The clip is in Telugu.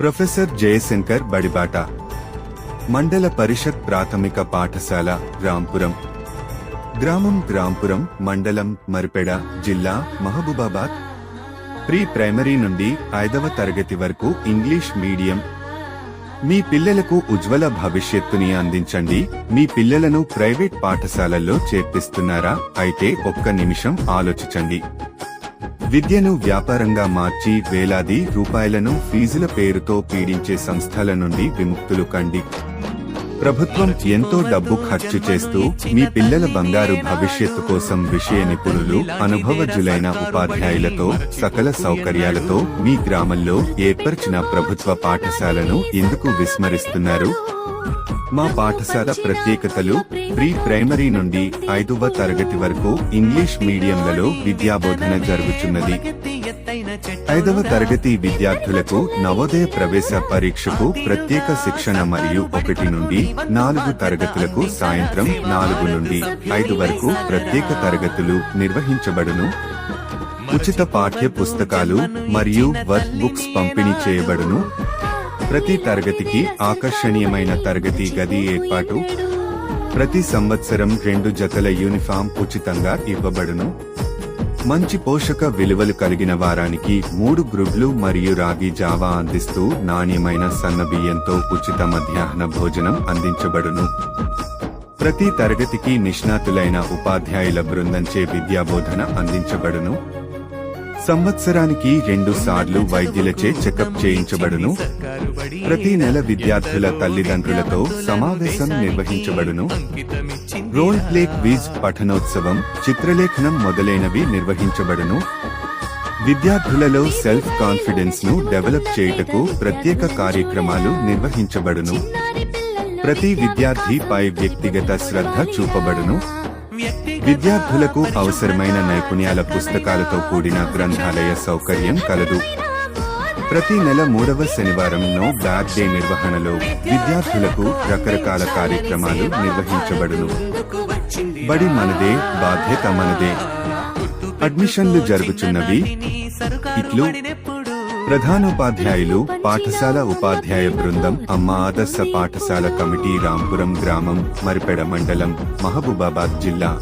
ప్రొఫెసర్ జయశంకర్ బడిబాట మండల పరిషత్ ప్రాథమిక పాఠశాల రాంపురం గ్రామం గ్రాంపురం మండలం మరిపెడ జిల్లా మహబూబాబాద్. ప్రీ ప్రైమరీ నుండి ఐదవ తరగతి వరకు ఇంగ్లీష్ మీడియం. మీ పిల్లలకు ఉజ్వల భవిష్యత్తుని అందించండి. మీ పిల్లలను ప్రైవేట్ పాఠశాలల్లో చేర్పిస్తున్నారా? అయితే ఒక్క నిమిషం ఆలోచించండి. విద్యను వ్యాపారంగా మార్చి వేలాది రూపాయలను ఫీజుల పేరుతో పీడించే సంస్థల నుండి విముక్తులు కండి. ప్రభుత్వం ఎంతో డబ్బు ఖర్చు చేస్తూ మీ పిల్లల బంగారు భవిష్యత్తు కోసం విషయ నిపుణులు అనుభవజ్ఞులైన ఉపాధ్యాయులతో సకల సౌకర్యాలతో మీ గ్రామంలో ఏర్పరిచిన ప్రభుత్వ పాఠశాలను ఎందుకు విస్మరిస్తున్నారు? మా పాఠశాల ప్రత్యేకతలు ప్రీ ప్రైమరీ నుండి ఐదవ తరగతి వరకు ఇంగ్లీష్ మీడియంలలో విద్యాబోధన జరుగుతున్నది ఐదవ తరగతి విద్యార్థులకు నవోదయ ప్రవేశ పరీక్షకు ప్రత్యేక శిక్షణ మరియు ఒకటి నుండి నాలుగు తరగతులకు సాయంత్రం నాలుగు నుండి ఐదు వరకు ప్రత్యేక తరగతులు నిర్వహించబడును. ఉచిత పాఠ్య పుస్తకాలు మరియు వర్క్ బుక్స్ పంపిణీ చేయబడును. ప్రతి తరగతికి ఆకర్షణీయమైన తరగతి గది ఏర్పాటు. ప్రతి సంవత్సరం రెండు జతల యూనిఫామ్ ఉచితంగా ఇవ్వబడును. మంచి పోషక విలువలు కలిగిన వారానికి మూడు గ్రుడ్లు మరియు రాగి జావా అందిస్తూ నాణ్యమైన సన్నబియ్యంతో ఉచిత మధ్యాహ్న భోజనం అందించబడును. ప్రతి తరగతికి నిష్ణాతులైన ఉపాధ్యాయుల బృందంచే విద్యాబోధన అందించబడును. సంవత్సరానికి రెండు సార్లు వైద్యులచే చెకప్ చేయించబడును. ప్రతి నెల విద్యార్థుల తల్లిదండ్రులతో సమావేశం నిర్వహించబడును. రోల్ ప్లే క్విజ్ పఠనోత్సవం చిత్రలేఖనం మొదలైనవి నిర్వహించబడును. విద్యార్థులలో సెల్ఫ్ కాన్ఫిడెన్స్ను డెవలప్ చేయుటకు ప్రత్యేక కార్యక్రమాలు నిర్వహించబడును. ప్రతి విద్యార్థి పై వ్యక్తిగత శ్రద్ధ చూపబడును. విద్యార్థులకు అవసరమైన నైపుణ్యాల పుస్తకాలతో కూడిన గ్రంథాలయ సౌకర్యం కలదు. ప్రతి నెల మూడవ శనివారం నో బ్యాగ్ డే నిర్వహణలో విద్యార్థులకు రకరకాల కార్యక్రమాలు నిర్వహించబడును. బడి మనదే బాధ్యత మనదే. అడ్మిషన్లు జరుగుతున్నవి. ఇట్లు ప్రధానోపాధ్యాయులు పాఠశాల ఉపాధ్యాయ బృందం అమ్మ ఆదర్శ పాఠశాల కమిటీ రాంపురం గ్రామం మరిపెడ మండలం మహబూబాబాద్ జిల్లా.